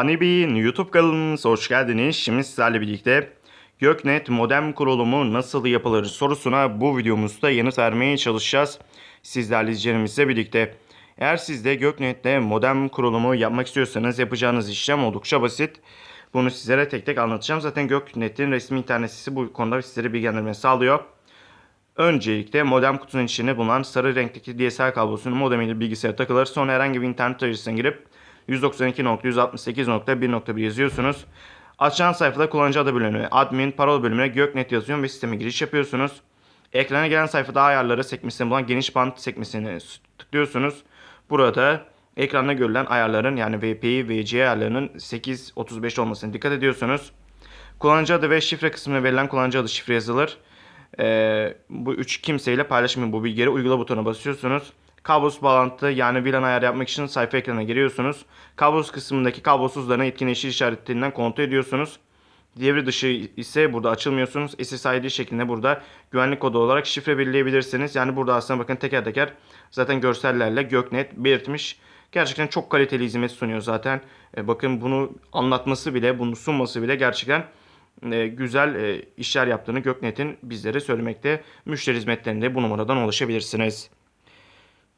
Hanibi'nin YouTube kanalımıza hoş geldiniz. Şimdi sizlerle birlikte Göknet modem kurulumu nasıl yapılır sorusuna bu videomuzda yanıt vermeye çalışacağız. Sizlerle izleyicilerimizle birlikte. Eğer siz de Göknet'te modem kurulumu yapmak istiyorsanız yapacağınız işlem oldukça basit. Bunu sizlere tek tek anlatacağım. Zaten Göknet'in resmi internet sitesi bu konuda sizlere bilgilendirme sağlıyor. Öncelikle modem kutunun içinde bulunan sarı renkteki DSL kablosunun modem ile bilgisayara takılır. Sonra herhangi bir internet tarayıcısına girip 192.168.1.1 yazıyorsunuz. Açılan sayfada kullanıcı adı bölümüne, admin, parola bölümüne Göknet yazıyor ve sisteme giriş yapıyorsunuz. Ekrana gelen sayfada ayarları sekmesinde bulunan geniş bant sekmesine tıklıyorsunuz. Burada ekranda görülen ayarların yani VPI, VC ayarlarının 8.35 olmasına dikkat ediyorsunuz. Kullanıcı adı ve şifre kısmına verilen kullanıcı adı şifre yazılır. Ee, bu üç kimseyle paylaşmayın bu bilgileri uygula butonuna basıyorsunuz. Kablosuz bağlantı yani VLAN ayar yapmak için sayfa ekranına giriyorsunuz. Kablosuz kısmındaki kablosuzlarına etkinleşir işaretlerinden kontrol ediyorsunuz. Devre dışı ise burada açılmıyorsunuz. SSID şeklinde burada güvenlik kodu olarak şifre belirleyebilirsiniz. Yani burada aslında bakın teker teker zaten görsellerle Göknet belirtmiş. Gerçekten çok kaliteli hizmet sunuyor zaten. E, bakın bunu anlatması bile, bunu sunması bile gerçekten e, güzel e, işler yaptığını Göknet'in bizlere söylemekte. Müşteri hizmetlerinde bu numaradan ulaşabilirsiniz.